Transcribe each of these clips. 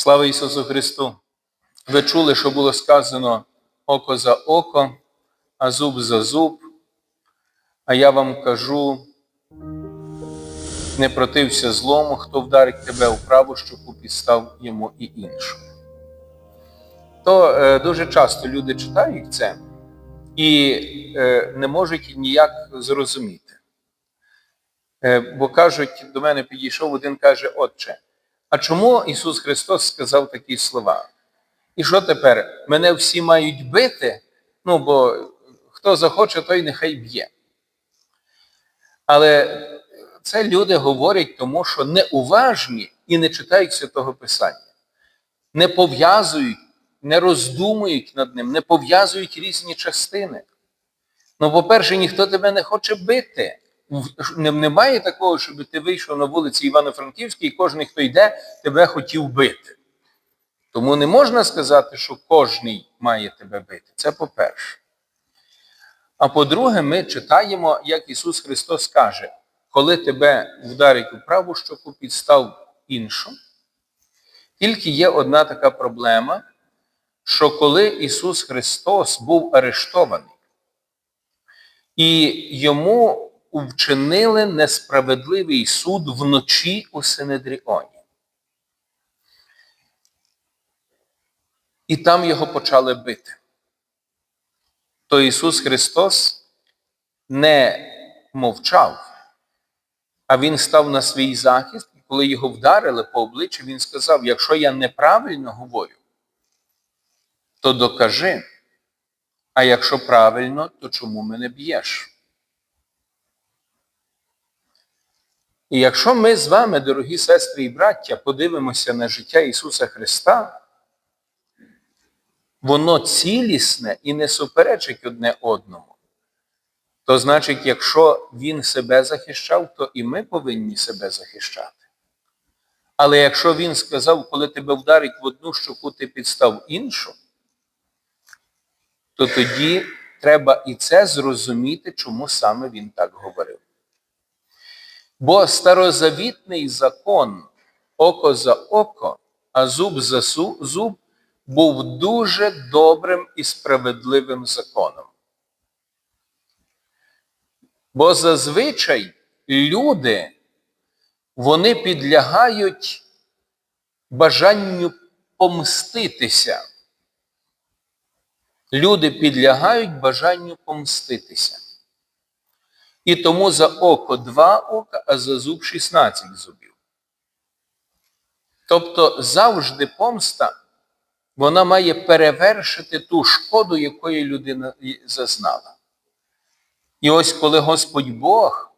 Слава Ісусу Христу! Ви чули, що було сказано око за око, а зуб за зуб. А я вам кажу, не протився злому, хто вдарить тебе у праву щоку, підстав йому і іншу. То е, дуже часто люди читають це і е, не можуть ніяк зрозуміти. Е, бо кажуть, до мене підійшов один каже, Отче, а чому Ісус Христос сказав такі слова? І що тепер? Мене всі мають бити? Ну, бо хто захоче, той нехай б'є. Але це люди говорять, тому що неуважні і не читають Святого Писання, не пов'язують, не роздумують над ним, не пов'язують різні частини. Ну, по-перше, ніхто тебе не хоче бити. Немає такого, щоб ти вийшов на вулиці Івано-Франківській, і кожен, хто йде, тебе хотів бити. Тому не можна сказати, що кожний має тебе бити. Це по-перше. А по-друге, ми читаємо, як Ісус Христос каже, коли тебе вдарить у праву щоку, підстав іншу. Тільки є одна така проблема, що коли Ісус Христос був арештований, і йому вчинили несправедливий суд вночі у Синедріоні. І там його почали бити. То Ісус Христос не мовчав, а Він став на свій захист, і коли його вдарили по обличчю, Він сказав: якщо я неправильно говорю, то докажи. А якщо правильно, то чому мене б'єш? І якщо ми з вами, дорогі сестри і браття, подивимося на життя Ісуса Христа, воно цілісне і не суперечить одне одному. То значить, якщо Він себе захищав, то і ми повинні себе захищати. Але якщо Він сказав, коли тебе вдарить в одну щоку, ти підстав іншу, то тоді треба і це зрозуміти, чому саме він так говорив. Бо старозавітний закон око за око, а зуб за зуб був дуже добрим і справедливим законом. Бо зазвичай люди вони підлягають бажанню помститися. Люди підлягають бажанню помститися. І тому за око два ока, а за зуб 16 зубів. Тобто завжди помста, вона має перевершити ту шкоду, якої людина зазнала. І ось коли Господь Бог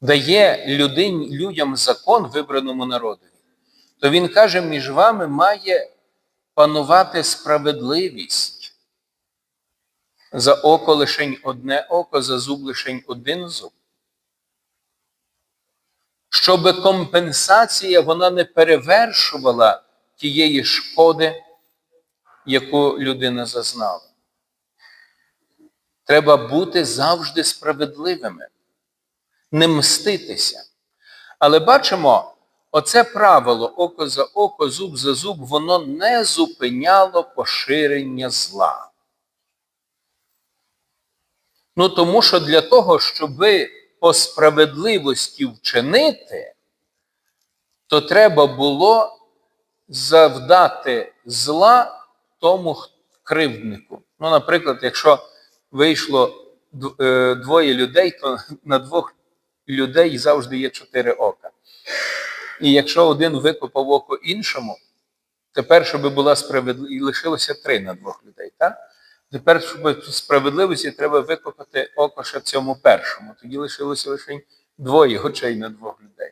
дає людині, людям закон вибраному народові, то Він каже, між вами має панувати справедливість. За око лишень одне око, за зуб лишень один зуб. Щоб компенсація вона не перевершувала тієї шкоди, яку людина зазнала. Треба бути завжди справедливими, не мститися. Але бачимо, оце правило око за око, зуб за зуб, воно не зупиняло поширення зла. Ну, тому що для того, щоб по справедливості вчинити, то треба було завдати зла тому кривднику. Ну, наприклад, якщо вийшло е, двоє людей, то на двох людей завжди є чотири ока. І якщо один викопав око іншому, тепер, щоб була справедливість, лишилося три на двох людей. Так? Тепер, щоб справедливості, треба викопати око ще цьому першому. Тоді лишилося лише двоє очей на двох людей.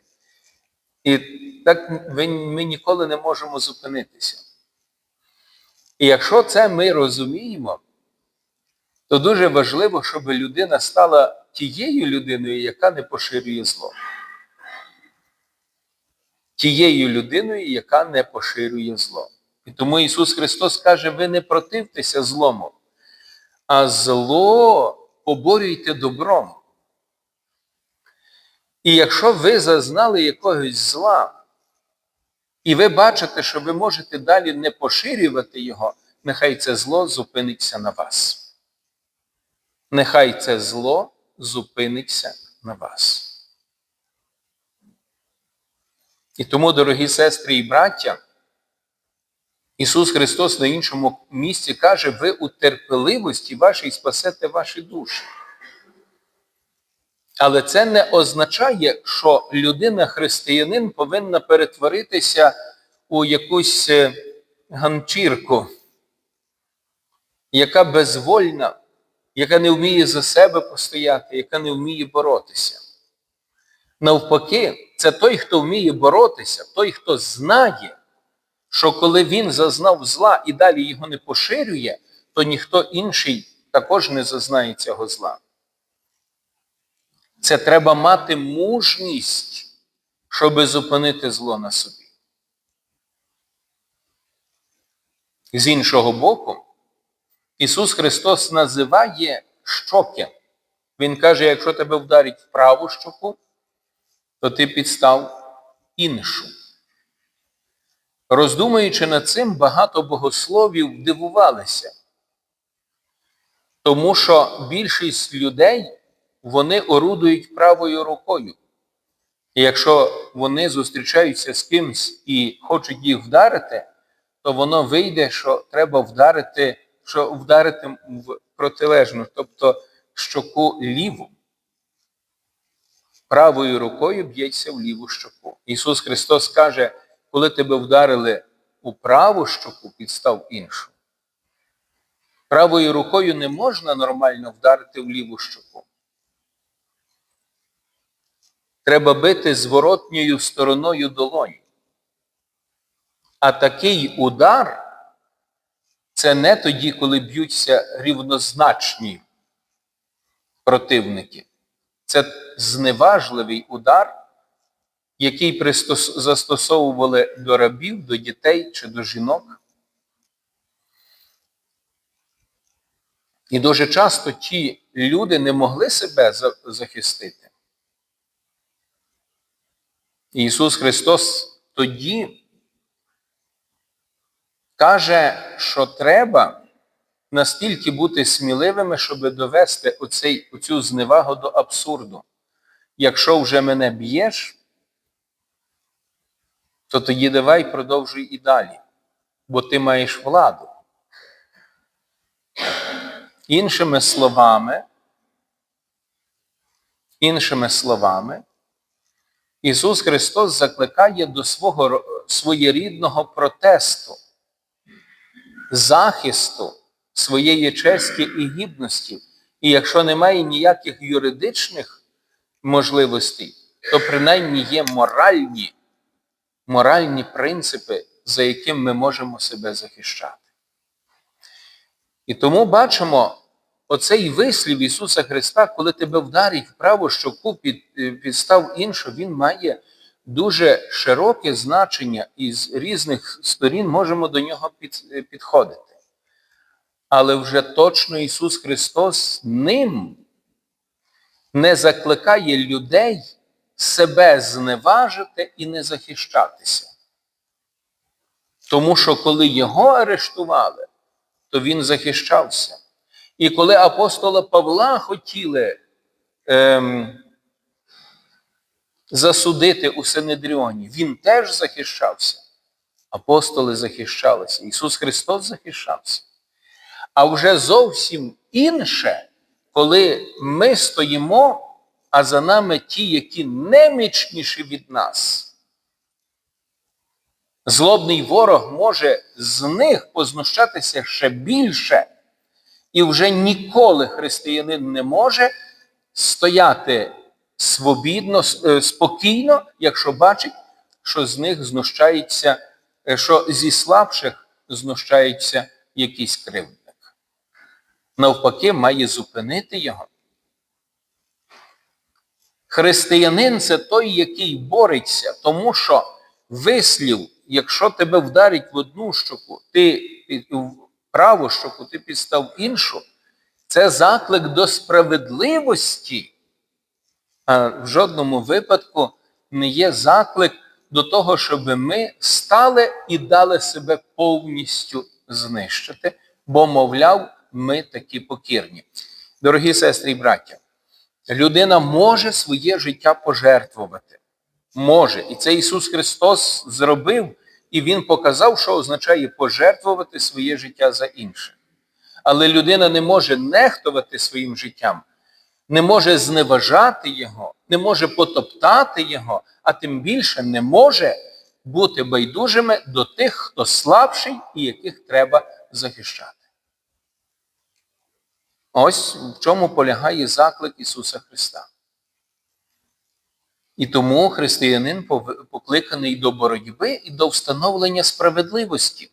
І так ми, ми ніколи не можемо зупинитися. І якщо це ми розуміємо, то дуже важливо, щоб людина стала тією людиною, яка не поширює зло. Тією людиною, яка не поширює зло. І тому Ісус Христос каже: ви не противтеся злому, а зло поборюйте добром. І якщо ви зазнали якогось зла, і ви бачите, що ви можете далі не поширювати його, нехай це зло зупиниться на вас. Нехай це зло зупиниться на вас. І тому, дорогі сестри і браття, Ісус Христос на іншому місці каже, ви у терпеливості вашій спасете ваші душі. Але це не означає, що людина-християнин повинна перетворитися у якусь е, ганчірку, яка безвольна, яка не вміє за себе постояти, яка не вміє боротися. Навпаки, це той, хто вміє боротися, той, хто знає, що коли він зазнав зла і далі його не поширює, то ніхто інший також не зазнає цього зла. Це треба мати мужність, щоб зупинити зло на собі. З іншого боку, Ісус Христос називає щоки. Він каже, якщо тебе вдарить в праву щоку, то ти підстав іншу. Роздумуючи над цим, багато богословів дивувалися, тому що більшість людей вони орудують правою рукою. І якщо вони зустрічаються з кимсь і хочуть їх вдарити, то воно вийде, що треба вдарити, що вдарити в протилежну, тобто щоку ліву. Правою рукою б'ється в ліву щоку. Ісус Христос каже, коли тебе вдарили у праву щоку, підстав іншу. Правою рукою не можна нормально вдарити в ліву щоку. Треба бити зворотньою стороною долоні. А такий удар це не тоді, коли б'ються рівнозначні противники. Це зневажливий удар, який пристос... застосовували до рабів, до дітей чи до жінок. І дуже часто ті люди не могли себе захистити. Ісус Христос тоді каже, що треба настільки бути сміливими, щоб довести оцей, оцю зневагу до абсурду. Якщо вже мене б'єш, то тоді давай продовжуй і далі, бо ти маєш владу. Іншими словами, іншими словами, Ісус Христос закликає до свого своєрідного протесту, захисту своєї честі і гідності. І якщо немає ніяких юридичних можливостей, то принаймні є моральні, моральні принципи, за яким ми можемо себе захищати. І тому бачимо оцей вислів Ісуса Христа, коли тебе вдарить вправо щоку під, підстав іншу, він має дуже широке значення і з різних сторін можемо до нього під, підходити. Але вже точно Ісус Христос ним не закликає людей себе зневажити і не захищатися. Тому що коли його арештували, то він захищався. І коли апостола Павла хотіли ем, засудити у Синедріоні, він теж захищався. Апостоли захищалися, Ісус Христос захищався. А вже зовсім інше, коли ми стоїмо, а за нами ті, які немічніші від нас. Злобний ворог може з них познущатися ще більше, і вже ніколи християнин не може стояти свобідно, спокійно, якщо бачить, що з них знущається, що зі слабших знущається якийсь кривдник. Навпаки, має зупинити його. Християнин це той, який бореться, тому що вислів, якщо тебе вдарить в одну щоку, ти в праву щоку, ти підстав іншу, це заклик до справедливості, а в жодному випадку не є заклик до того, щоб ми стали і дали себе повністю знищити, бо, мовляв, ми такі покірні. Дорогі сестри і браття, людина може своє життя пожертвувати. Може. І це Ісус Христос зробив, і Він показав, що означає пожертвувати своє життя за інше. Але людина не може нехтувати своїм життям, не може зневажати його, не може потоптати його, а тим більше не може бути байдужими до тих, хто слабший і яких треба захищати. Ось в чому полягає заклик Ісуса Христа. І тому християнин покликаний до боротьби і до встановлення справедливості.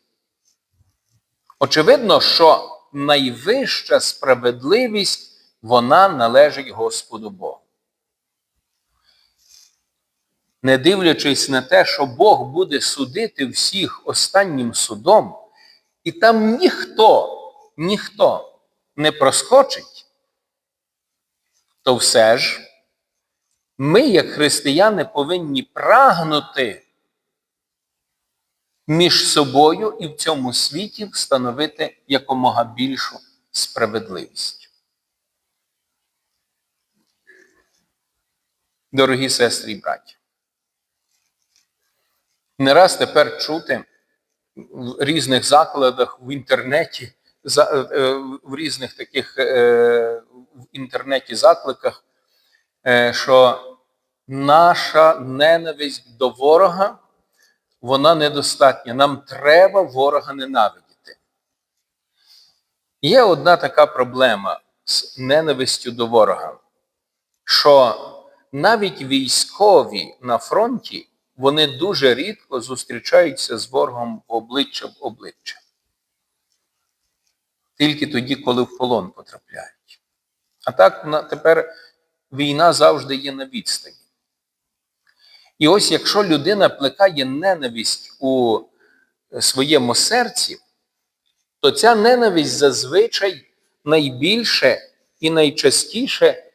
Очевидно, що найвища справедливість вона належить Господу Богу. Не дивлячись на те, що Бог буде судити всіх останнім судом, і там ніхто, ніхто не проскочить, то все ж ми, як християни, повинні прагнути між собою і в цьому світі встановити якомога більшу справедливість. Дорогі сестри і браті, не раз тепер чути в різних закладах в інтернеті, в різних таких в інтернеті закликах, що наша ненависть до ворога вона недостатня. Нам треба ворога ненавидіти. Є одна така проблема з ненавистю до ворога, що навіть військові на фронті вони дуже рідко зустрічаються з ворогом обличчя в обличчя. Тільки тоді, коли в полон потрапляють. А так тепер війна завжди є на відстані. І ось якщо людина плекає ненависть у своєму серці, то ця ненависть зазвичай найбільше і найчастіше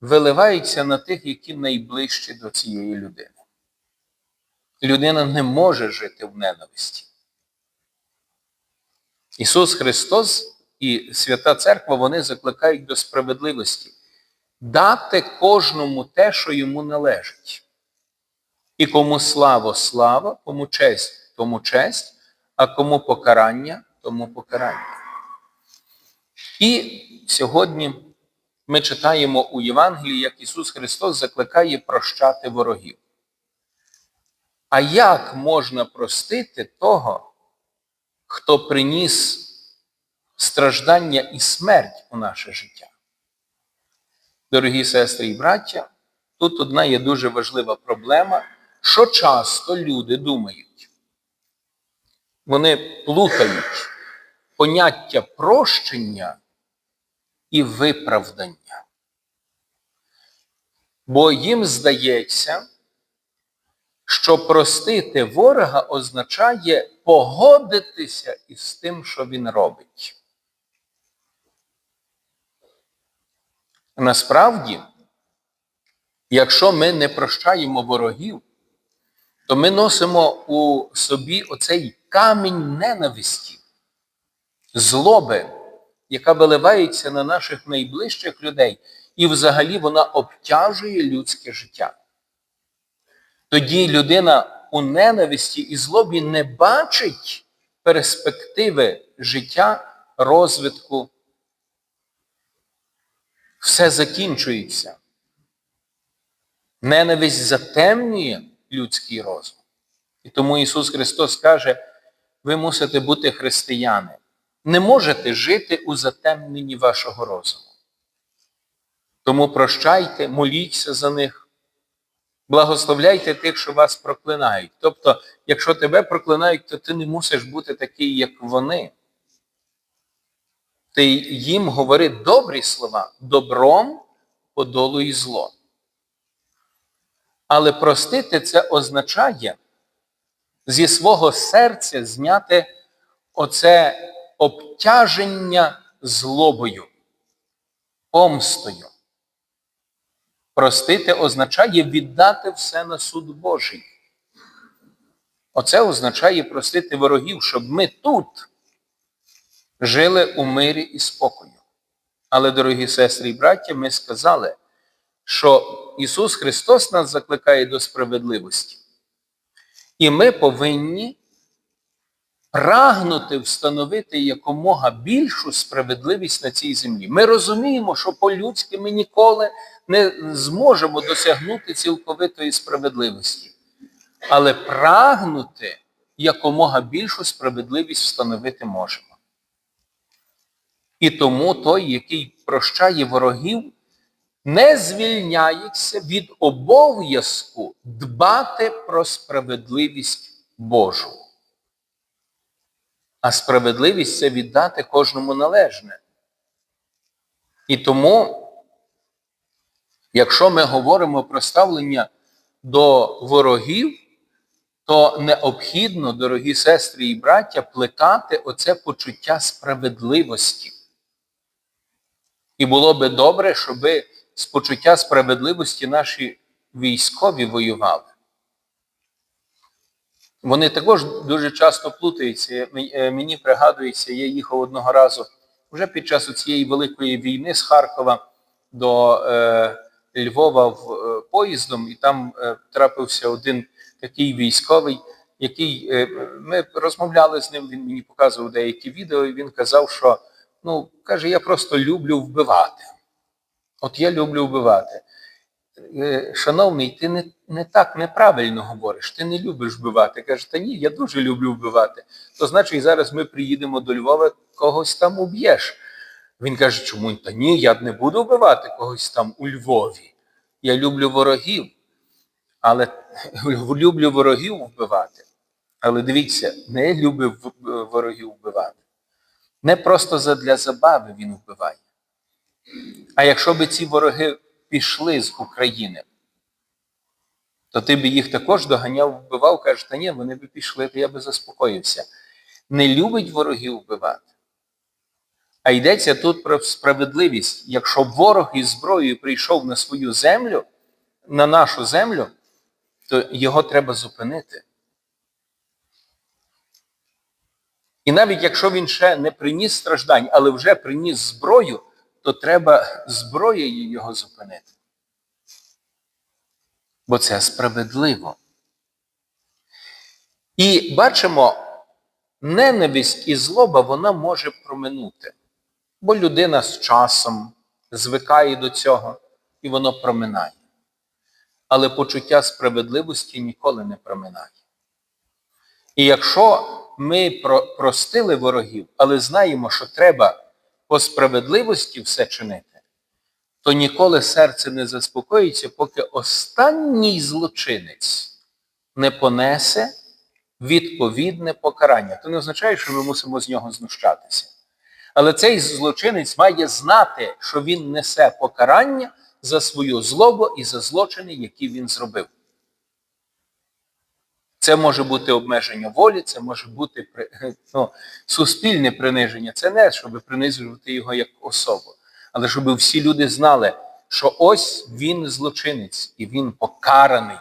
виливається на тих, які найближчі до цієї людини. Людина не може жити в ненависті. Ісус Христос і Свята Церква вони закликають до справедливості дати кожному те, що йому належить. І кому слава, слава, кому честь, тому честь, а кому покарання, тому покарання. І сьогодні ми читаємо у Євангелії, як Ісус Христос закликає прощати ворогів. А як можна простити того, хто приніс страждання і смерть у наше життя? Дорогі сестри і браття, тут одна є дуже важлива проблема що часто люди думають. Вони плутають поняття прощення і виправдання. Бо їм здається, що простити ворога означає погодитися із тим, що він робить. Насправді, якщо ми не прощаємо ворогів, то ми носимо у собі оцей камінь ненависті, злоби, яка виливається на наших найближчих людей, і взагалі вона обтяжує людське життя. Тоді людина у ненависті і злобі не бачить перспективи життя, розвитку. Все закінчується. Ненависть затемнює людський розум. І тому Ісус Христос каже, ви мусите бути християни. Не можете жити у затемненні вашого розуму. Тому прощайте, моліться за них, благословляйте тих, що вас проклинають. Тобто, якщо тебе проклинають, то ти не мусиш бути такий, як вони. Ти їм говори добрі слова, добром подолуй зло. Але простити це означає зі свого серця зняти оце обтяження злобою, помстою. Простити означає віддати все на суд Божий. Оце означає простити ворогів, щоб ми тут жили у мирі і спокою. Але, дорогі сестри і браття, ми сказали, що Ісус Христос нас закликає до справедливості. І ми повинні прагнути встановити якомога більшу справедливість на цій землі. Ми розуміємо, що по-людськи ми ніколи не зможемо досягнути цілковитої справедливості. Але прагнути якомога більшу справедливість встановити можемо. І тому той, який прощає ворогів, не звільняється від обов'язку дбати про справедливість Божу. А справедливість це віддати кожному належне. І тому, якщо ми говоримо про ставлення до ворогів, то необхідно, дорогі сестри і браття, плекати оце почуття справедливості. І було би добре, щоб з почуття справедливості наші військові воювали. Вони також дуже часто плутаються. Е, Мені пригадується, я їхав одного разу вже під час цієї великої війни з Харкова до е, Львова в е, поїздом, і там е, трапився один такий військовий, який е, ми розмовляли з ним. Він мені показував деякі відео, і він казав, що ну каже, я просто люблю вбивати. От я люблю вбивати. Е, Шановний, ти не не так неправильно говориш, ти не любиш вбивати. Каже, та ні, я дуже люблю вбивати. То значить, зараз ми приїдемо до Львова, когось там уб'єш. Він каже, чому та ні, я не буду вбивати когось там у Львові. Я люблю ворогів, але люблю ворогів вбивати. Але дивіться, не любив ворогів вбивати. Не просто задля забави він вбиває. А якщо би ці вороги пішли з України, то ти б їх також доганяв, вбивав, кажеш, та ні, вони б пішли, то я би заспокоївся. Не любить ворогів вбивати. А йдеться тут про справедливість. Якщо ворог із зброєю прийшов на свою землю, на нашу землю, то його треба зупинити. І навіть якщо він ще не приніс страждань, але вже приніс зброю, то треба зброєю його зупинити. Бо це справедливо. І бачимо, ненависть і злоба вона може проминути. Бо людина з часом звикає до цього, і воно проминає. Але почуття справедливості ніколи не проминає. І якщо ми простили ворогів, але знаємо, що треба по справедливості все чинити, то ніколи серце не заспокоїться, поки останній злочинець не понесе відповідне покарання. То не означає, що ми мусимо з нього знущатися. Але цей злочинець має знати, що він несе покарання за свою злобу і за злочини, які він зробив. Це може бути обмеження волі, це може бути ну, суспільне приниження. Це не щоб принижувати його як особу, але щоб всі люди знали, що ось він злочинець і він покараний.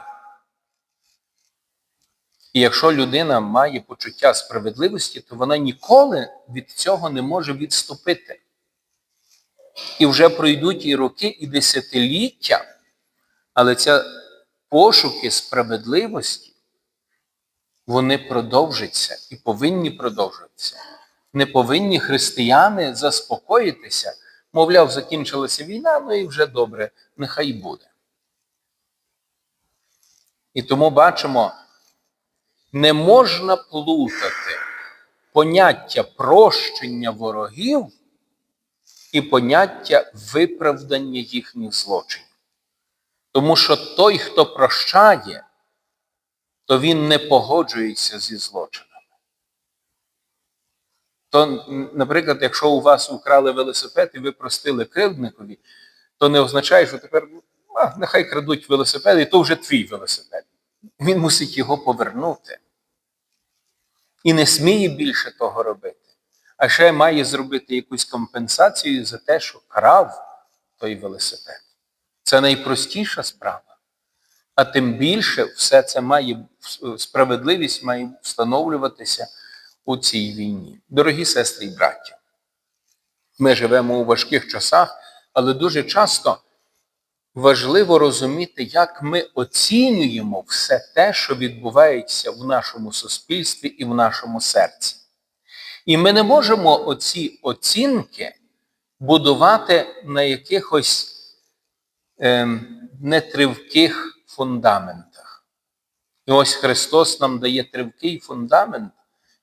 І якщо людина має почуття справедливості, то вона ніколи від цього не може відступити. І вже пройдуть і роки, і десятиліття, але ця пошуки справедливості вони продовжаться і повинні продовжуватися. Не повинні християни заспокоїтися, мовляв, закінчилася війна, ну і вже добре, нехай буде. І тому бачимо, не можна плутати поняття прощення ворогів і поняття виправдання їхніх злочинів. Тому що той, хто прощає, то він не погоджується зі злочинами. То, наприклад, якщо у вас украли велосипед і ви простили кривдникові, то не означає, що тепер а, нехай крадуть велосипед, і то вже твій велосипед. Він мусить його повернути. І не сміє більше того робити. А ще має зробити якусь компенсацію за те, що крав той велосипед. Це найпростіша справа. А тим більше все це має справедливість має встановлюватися у цій війні. Дорогі сестри і браття, ми живемо у важких часах, але дуже часто важливо розуміти, як ми оцінюємо все те, що відбувається в нашому суспільстві і в нашому серці. І ми не можемо оці оцінки будувати на якихось ем, нетривких фундаментах. І ось Христос нам дає тривкий фундамент,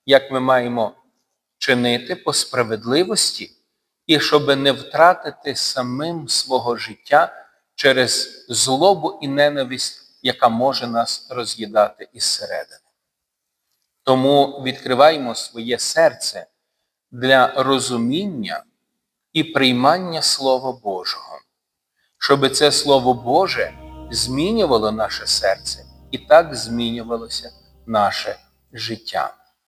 як ми маємо чинити по справедливості, і щоб не втратити самим свого життя через злобу і ненависть, яка може нас роз'їдати із середини. Тому відкриваємо своє серце для розуміння і приймання Слова Божого, щоб це Слово Боже змінювало наше серце і так змінювалося наше життя.